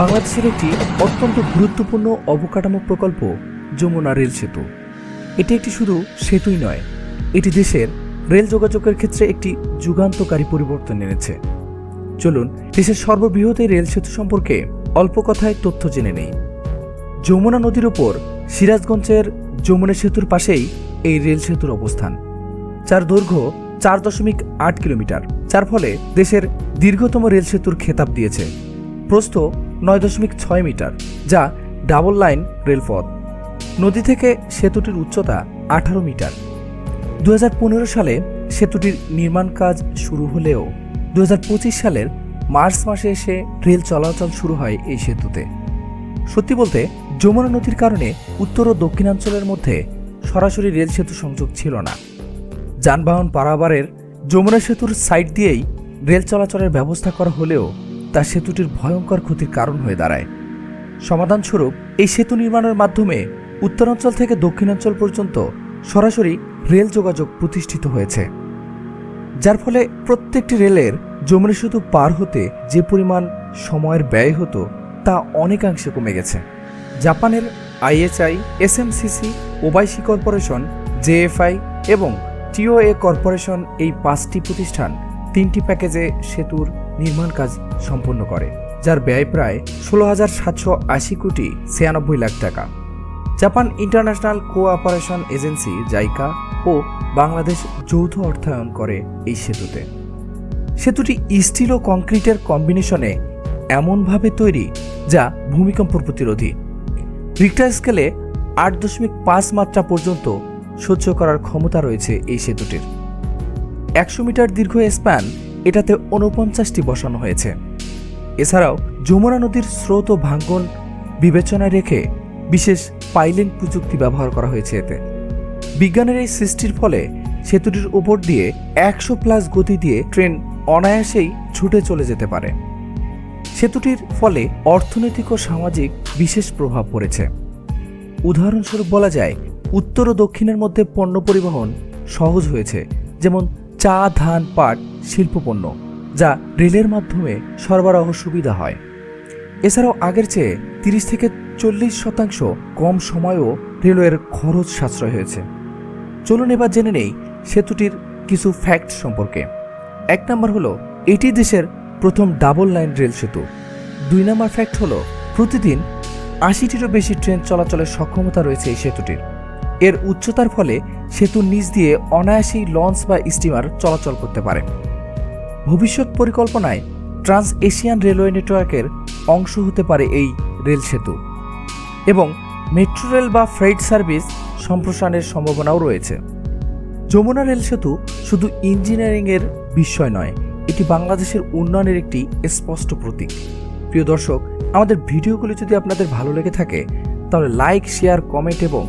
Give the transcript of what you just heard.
বাংলাদেশের একটি অত্যন্ত গুরুত্বপূর্ণ অবকাঠামো প্রকল্প, যমুনা রেল সেতু। এটি একটি শুধু সেতুই নয়, এটি দেশের রেল যোগাযোগের ক্ষেত্রে একটি যুগান্তকারী পরিবর্তন এনেছে। চলুন, দেশের সর্ববৃহৎ এই রেল সেতু সম্পর্কে অল্প কথায় তথ্য জেনে নেই। যমুনা নদীর ওপর সিরাজগঞ্জের যমুনা সেতুর পাশেই এই রেল সেতুর অবস্থান। যার দৈর্ঘ্য চার দশমিক আট কিলোমিটার, যার ফলে দেশের দীর্ঘতম রেল সেতুর খেতাব দিয়েছে। প্রস্থ নয় দশমিক ছয় মিটার, যা ডাবল লাইন রেলপথ। নদী থেকে সেতুটির উচ্চতা আঠারো মিটার। দু হাজার পনেরো সালে সেতুটির নির্মাণ কাজ শুরু হলেও দু হাজার পঁচিশ সালের মার্চ মাসে এসে রেল চলাচল শুরু হয় এই সেতুতে। সত্যি বলতে, যমুনা নদীর কারণে উত্তর ও দক্ষিণাঞ্চলের মধ্যে সরাসরি রেল সেতু সংযোগ ছিল না। যানবাহন পারাবারের যমুনা সেতুর সাইড দিয়েই রেল চলাচলের ব্যবস্থা করা হলেও তা সেতুটির ভয়ঙ্কর ক্ষতির কারণ হয়ে দাঁড়ায়। সমাধানস্বরূপ এই সেতু নির্মাণের মাধ্যমে উত্তরাঞ্চল থেকে দক্ষিণাঞ্চল পর্যন্ত সরাসরি রেল যোগাযোগ প্রতিষ্ঠিত হয়েছে। যার ফলে প্রত্যেকটি রেলের যমুনা সেতু পার হতে যে পরিমাণ সময়ের ব্যয় হতো তা অনেকাংশে কমে গেছে। জাপানের আইএচআই এসএমসিসি, ওবাইসি কর্পোরেশন, জেএফআই এবং টিওএ কর্পোরেশন এই পাঁচটি প্রতিষ্ঠান তিনটি প্যাকেজে সেতুর নির্মাণ কাজ সম্পন্ন করে, যার ব্যয় প্রায় ষোলো হাজার সাতশো আশি কোটি ছিয়ানব্বই লাখ টাকা। Japan international cooperation agency JICA ও বাংলাদেশ যৌথ অর্থায়ন করে এই সেতুতে। সেতুটি স্টিল ও কংক্রিটের কম্বিনেশনে এমনভাবে তৈরি যা ভূমিকম্প প্রতিরোধী। রিক্টার স্কেলে আট দশমিক পাঁচ মাত্রা পর্যন্ত সহ্য করার ক্ষমতা রয়েছে এই সেতুটির। একশো মিটার দীর্ঘ স্প্যান এটাতে উনপঞ্চাশটি বসানো হয়েছে। এছাড়াও যমুনা নদীর স্রোত ও ভাঙ্গন বিবেচনায় রেখে বিশেষ পাইলিং প্রযুক্তি ব্যবহার করা হয়েছে এতে। বিজ্ঞানের এই সৃষ্টির ফলে সেতুটির উপর দিয়ে একশো প্লাস গতি দিয়ে ট্রেন অনায়াসেই ছুটে চলে যেতে পারে। সেতুটির ফলে অর্থনৈতিক ও সামাজিক বিশেষ প্রভাব পড়েছে। উদাহরণস্বরূপ বলা যায়, উত্তর ও দক্ষিণের মধ্যে পণ্য পরিবহন সহজ হয়েছে, যেমন চা ধান পাট, শিল্পপণ্য, যা রেলের মাধ্যমে সরবরাহ সুবিধা হয়। এছাড়াও আগের চেয়ে তিরিশ থেকে চল্লিশ শতাংশ কম সময়েও রেলওয়ের খরচ সাশ্রয় হয়েছে। চলুন এবার জেনে নেই সেতুটির কিছু ফ্যাক্ট সম্পর্কে। এক নম্বর হলো, এটি দেশের প্রথম ডাবল লাইন রেল সেতু। দুই নম্বর ফ্যাক্ট হলো, প্রতিদিন আশিটিরও বেশি ট্রেন চলাচলের সক্ষমতা রয়েছে এই সেতুটির। এর উচ্চতার ফলে সেতুর নিচ দিয়ে অনায়াসেই লঞ্চ বা স্টিমার চলাচল করতে পারে। ভবিষ্যৎ পরিকল্পনায় ট্রান্স এশিয়ান রেলওয়ে নেটওয়ার্কের অংশ হতে পারে এই রেল সেতু এবং মেট্রো রেল বা ফ্রেড সার্ভিস সম্প্রসারণের সম্ভাবনাও রয়েছে। যমুনা রেল সেতু শুধু ইঞ্জিনিয়ারিংয়ের বিষয় নয়, এটি বাংলাদেশের উন্নয়নের একটি স্পষ্ট প্রতীক। প্রিয় দর্শক, আমাদের ভিডিওগুলি যদি আপনাদের ভালো লেগে থাকে, তাহলে লাইক শেয়ার কমেন্ট এবং